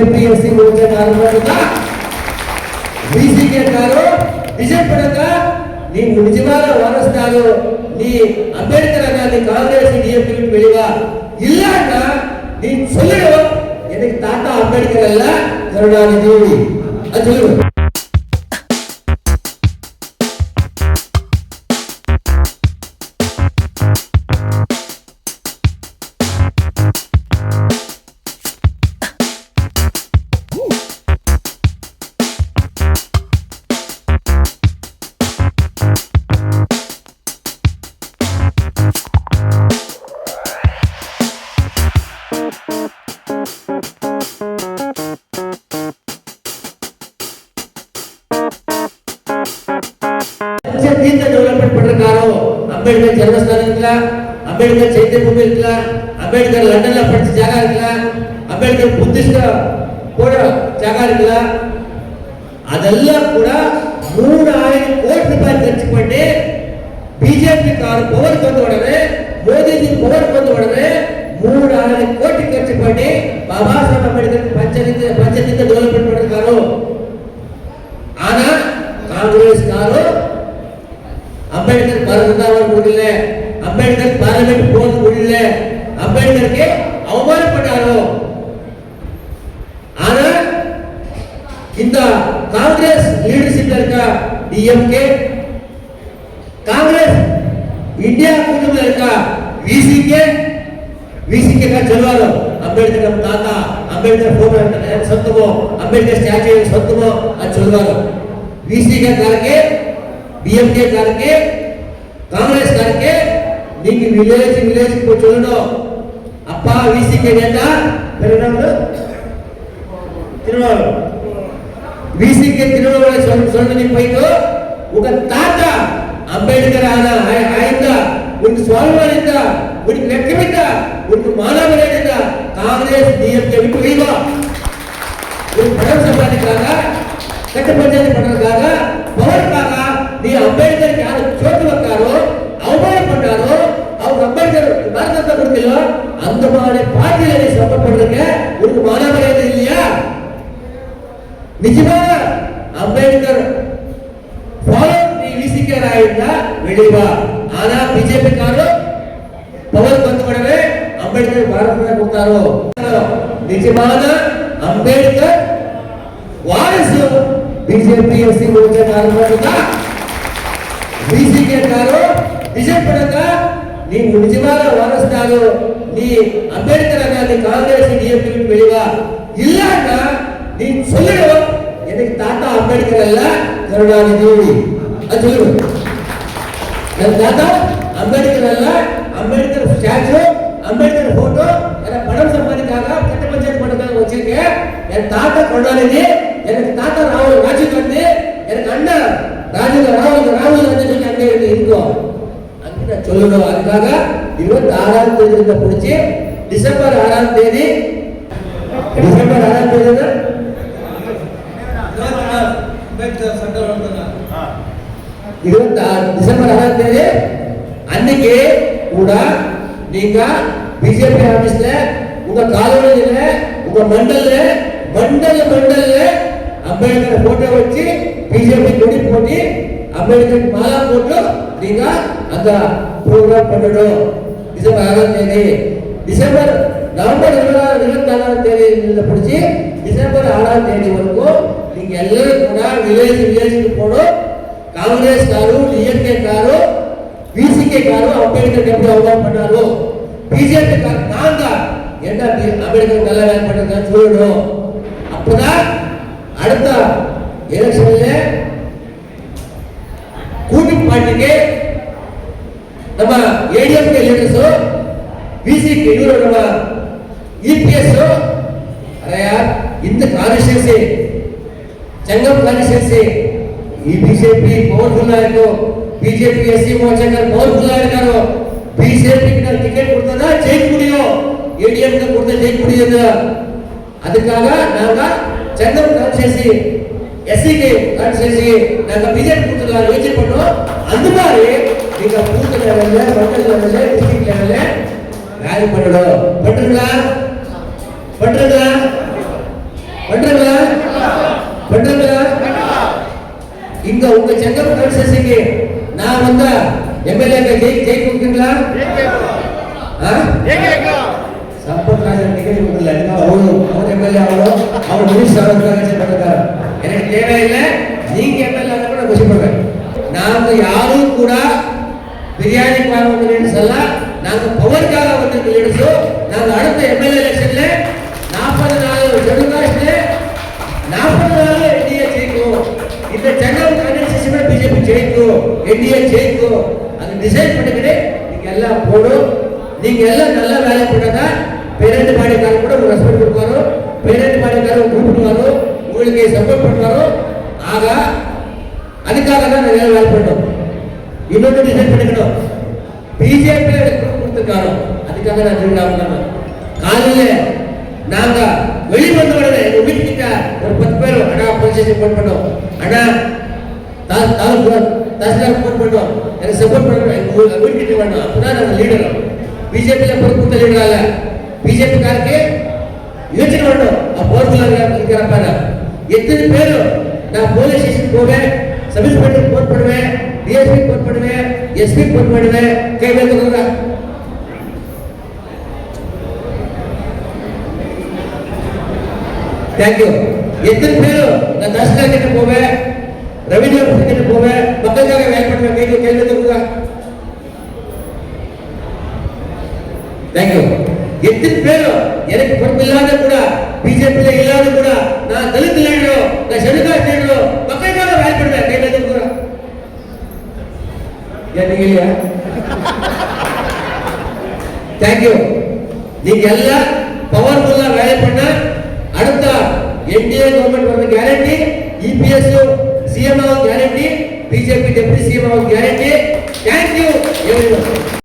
BJP S C Morcha ಕಾರ್ಯಕ್ರಮದ BCK గారు నిజపడంగా నీవు నిజమైన వారసుదారు నీ అంబేద్కర్ అన్న నీ కాంగ్రెస్ డిఎంపీ வெளிவா இல்லன்னா நீ சொல்லிடு எனக்கு தாத்தா அம்பேத்கர் அல்ல கருணாநிதி அது சொல்லு தீர்த்த டெவலப்மெண்ட் பண்றாரோ அம்பேத்கர் ஜென்மஸ்தானம் இருக்கலாம் அம்பேத்கர் சைத்திய பூமி இருக்கலாம் அம்பேத்கர் லண்டன்ல படிச்ச ஜாகா இருக்கலாம் அம்பேத்கர் புத்திஸ்ட கூட ஜாகா இருக்கலாம் அதெல்லாம் கூட மூணு ஆயிரம் கோடி ரூபாய் ಖರ್ಚು பண்ணி ಬಿಜೆಪಿ ಕಾರು ಪವರ್ ಬಂದ உடனே ಮೋದಿಜಿ ಪವರ್ ಬಂದ உடனே மூணு ஆயிரம் கோடி ಖರ್ಚು பண்ணி பாபா சாஹேப் அம்பேத்கர் பஞ்சநிதி பஞ்சநிதி ಕೊಡಲಿಲ್ಲ ಅಂಬೇಡ್ಕರ್ ಪಾರ್ಲಿಮೆಂಟ್ ಹೋದ್ ಕೊಡಲಿಲ್ಲ ಅಂಬೇಡ್ಕರ್ಗೆ ಅವಮಾನ ಪಟ್ಟಾರು ಆದ್ರೆ ಇಂದ ಕಾಂಗ್ರೆಸ್ ಲೀಡರ್ಶಿಪ್ ತನಕ ಡಿಎಂಕೆ ಕಾಂಗ್ರೆಸ್ इंडिया कुटुंब का वीसी के वीसी के का चलवालो अंबेडकर ನಮ್ಮ ತಾತ ಅಂಬೇಡ್ಕರ್ ಫೋಟೋ ಅಂತ ಸತ್ತುವೋ ಅಂಬೇಡ್ಕರ್ ಸ್ಟ್ಯಾಚ್ಯೂ ಸತ್ತುವೋ ಅದು ಚಲವಾಲೋ वीसी के करके बीएम के करके కాంగ్రెస్ గారికి నీకు విలేజ్ విలేజ్ చూడడం అప్ప విసికే నేత పెరిగినప్పుడు తిరుమల విసికే తిరుమల సొంతని పైకి ఒక తాత ಅಂಬೇಡ್ಕರ್ ಆದ ಆಯಿಂದ ಒಂದು ಸ್ವಾಭಿಮಾನದಿಂದ ಒಂದು ಲೆಕ್ಕವಿದ್ದ ಒಂದು ಮಾನವರಿಂದ ಕಾಂಗ್ರೆಸ್ ಡಿಎಂಕೆ ಬಿಟ್ಟು ಈಗ ಒಂದು ಬಡ ಸಮಾಜಕ್ಕಾಗ ಕಟ್ಟ ಪಂಚಾಯತ್ ಪಟ್ಟಣಕ್ಕಾಗ ಪವರ್ಕಾಗ ನೀ ಅಂಬೇಡ್ಕರ್ ಯಾರು ಚೋಟುವಕ್ಕಾರೋ ಅವಮಾನ ಪಟ್ಟಾರೋ மரணத்தை கொடுக்கலையோ அந்த மாதிரி பாட்டியலை சொல்லப்பட்டிருக்க உங்களுக்கு மாணவர்கள் இல்லையா? நிஜமா அம்பேத்கர் ஃபாலோ நீ விசிக்கிறா இருந்தா வெளிவா. ஆனா பிஜேபி காரணம் பவர் வந்து உடனே அம்பேத்கர் பாரதத்தை கொடுத்தாரோ நிஜமான அம்பேத்கர் வாரிசு பிஜேபி எஸ்சி கொடுத்த காரணம் தான் बीसी के कारण నీ నిజమైన వారసురాలు నీ అంబேத்கர் నీ కాంగ్రెస్ டிஎம்கே வெளிவா இல்லன்னா நீ சொல்லுங்க எனக்கு தாத்தா அம்பேத்கர் அல்ல கருணாநிதி அது சொல்லுங்க என் தாத்தா அம்பேத்கர் அல்ல அம்பேத்கர் ஸ்டாச்சு அம்பேத்கர் போட்டோ எனக்கு பணம் சம்பாதிக்காக கட்ட பஞ்சாயத்து பணக்காக வச்சிருக்கேன் என் தாத்தா கருணாநிதி எனக்கு தாத்தா ராகுல் ராஜீவ் காந்தி எனக்கு அண்ணா ராஜீவ் ராகுல் ராகுல் காந்தி அங்கே இருக்கும் சொல்லணும் அதுக்காக இருபத்தி ஆறாம் தேதி பிடிச்சி டிசம்பர் ஆறாம் தேதி. டிசம்பர் ஆறாம் தேதி இருபத்தி ஆறு. டிசம்பர் ஆறாம் தேதி அன்னைக்கு கூட நீங்க பிஜேபி ஆபீஸ்ல உங்க காலனியில உங்க மண்டல மண்டல மண்டல அம்பேத்கர் போட்டோ வச்சு பிஜேபி கொடி போட்டி அம்பேத்கர் மாலா போட்டு நீங்க அந்த ப்ரோಗ್ರಾಮ್ பண்ணணும் டிசம்பர் ஆறாம் தேதி. டிசம்பர் நவம்பர் இருபதாம் இருபத்தாறாம் தேதியில பிடிச்சி டிசம்பர் ஆறாம் தேதி வரைக்கும் நீங்க எல்லாரும் கூட வில்லேஜ் வில்லேஜுக்கு போனோம் காங்கிரஸ் காரும் டிஎம்கே காரும் பிசிகே காரும் அம்பேத்கர் எப்படி அவார்ட் பண்ணாரோ பிஜேபி கார் நான் தான் என்ன அம்பேத்கர் நல்ல வேலை பண்ணுறதுன்னு சொல்லணும். அப்பதான் அடுத்த எலெக்ஷன்ல கூட்டி பாட்டுக்கு நம்ம ஏடிஎம்கே லீடர்ஸோ பிசிக்கு இவரு நம்ம இபிஎஸ் అరయా ఇంత కాన్స్టిట్యూన్సీ జంగం కాన్స్టిట్యూన్సీ ಈ ಬಿಜೆಪಿ ಪವರ್ಫುಲ್ ಆಯ್ತು ಬಿಜೆಪಿ ಎಸ್ ಸಿ ಮೋರ್ಚಾಕರ್ ಪವರ್ಫುಲ್ ಆಗಿದ್ದಾರೆ ಬಿಜೆಪಿ ಟಿಕೆಟ್ ಕೊಡ್ತದ ಜೈಲ್ ಕುಡಿಯೋ ಎಡಿಎಂ ಕೊಡ್ತಾ ಜೈಲ್ ಕುಡಿಯೋದ ಅದಕ್ಕಾಗ ನಾಗ ಚಂದಂ ಕಾನ್ಸ್ಟಿಟ್ಯೂನ್ಸಿ ಎಸ್ಸಿಗೆ ಕಾನ್ಸ್ಟಿಟ್ಯೂನ್ಸಿ ನಾಗ ಬಿಜೆಪಿ ಕೊಡ್ತದ ಯೋಚನೆ ಪಟ್ಟು ಅಂದ மாதிரி இங்க பூத்து நிலையில பட்டு நிலையில டிக்கெட் நிலையில வேலை பண்ணணும் பட்டுங்களா பட்டுங்களா பட்டுங்களா பட்டுங்களா இங்க உங்க செங்கல் கன்சசிக்கு நான் வந்தா எம்எல்ஏ ஜெய் ஜெய் கொடுக்குங்களா சப்போர்ட் நான் டிக்கெட் கொடுக்கல அவ்வளோ அவர் எம்எல்ஏ அவ்வளோ அவர் மினிஸ்டர் பண்ணிருக்காரு. எனக்கு தேவையில்லை. நீங்க எம்எல்ஏ கூட கொஸ்டின் பண்ணுவேன் நாங்க யாரும் கூட பிரியாணி பாருங்க லீடர்ஸ் எல்லாம் நாங்க பவருக்காக வந்திருக்க லீடர்ஸோ நாங்க அடுத்த எம்எல்ஏ எலெக்ஷன்ல நாற்பது நாள் ஜம்மு காஷ்மீர் நாற்பது நாள் என்டிஏ ஜெயிக்கும். இந்த ஜெனரல் கன்வென்சேஷன் பிஜேபி ஜெயிக்கும். என்டிஏ ஜெயிக்கும். அது டிசைட் பண்ணிக்கிட்டு நீங்க எல்லாம் போடும் நீங்க எல்லாம் நல்ல வேலை பண்ணதா பேரண்ட் பாடிக்காரர் கூட உங்களுக்கு ரெஸ்பெக்ட் கொடுப்பாரு பேரண்ட் பாடிக்காரர் கூப்பிடுவாரு உங்களுக்கு சப்போர்ட் பண்ணுவாரோ? ஆக அதுக்காக தான் நான் வேலை பண்ணோம் இன்னொன்று டிசைட் பண்ணிக்கணும் பிஜேபி கொடுத்துருக்காரோ? அதுக்காக நான் திருவிழா காலையில் நாங்கள் நாங்க வெளிவந்த உடனே எங்க வீட்டுக்கிட்ட ஒரு பத்து பேர் அண்ணா போலீஸ் ஃபோன் பண்ணோம். அண்ணா தா- தாலுகா ஃபோன் பண்ணோம். எனக்கு சப்போர்ட் பண்ணணும். எங்கள் ஊர் வீட்டுக்கிட்ட வேணும் அப்பதான் நாங்கள் லீடர் பிஜேபியில் பொறுப்புத்த லீடர் அல்ல பிஜேபி காருக்கு யோசனை பண்ணோம் போர்த்துல இருக்கிறப்ப எத்தனை பேரும் நான் போலீஸ் ஸ்டேஷன் போவேன் சப் பண்ணி ஃபோன் பண்ணுவேன். டிஎஸ்பி ஃபோன் பண்ணுவேன் எஸ்பி ஃபோன் பண்ணுவேன் கை வைத்துக்கோங்க தேங்க்யூ எத்தனை பேரும் நான் தர்ஷனா கிட்ட போவேன் ரவீந்திர ஆஃபீஸர் கிட்ட போவேன் மக்களுக்காக வேலை பண்ணுவேன் கைக்கு கேள்வி கொடுங்க தேங்க்யூ எத்தனை பேரும் எனக்கு பொறுப்பு இல்லாத கூட பிஜேபியில இல்லாத கூட நான் தலித் லீடரோ நான் செடுக்கா லீடரோ ஏன் நீங்க இல்லையா தேங்க்யூ நீங்க எல்லாம் பவர்ஃபுல்லா வேலை பண்ண அடுத்த என்டிஏ கவர்மெண்ட் வர ಗ್ಯಾರಂಟಿ ಇಪಿಎಸ್ ಸಿಎಂ ಆಗ ಗ್ಯಾರಂಟಿ ಬಿಜೆಪಿ ಡೆಪ್ಯೂಟಿ ಸಿಎಂ ಆಗ ಗ್ಯಾರಂಟಿ ಥ್ಯಾಂಕ್ ಯು ಎವ್ರಿವನ್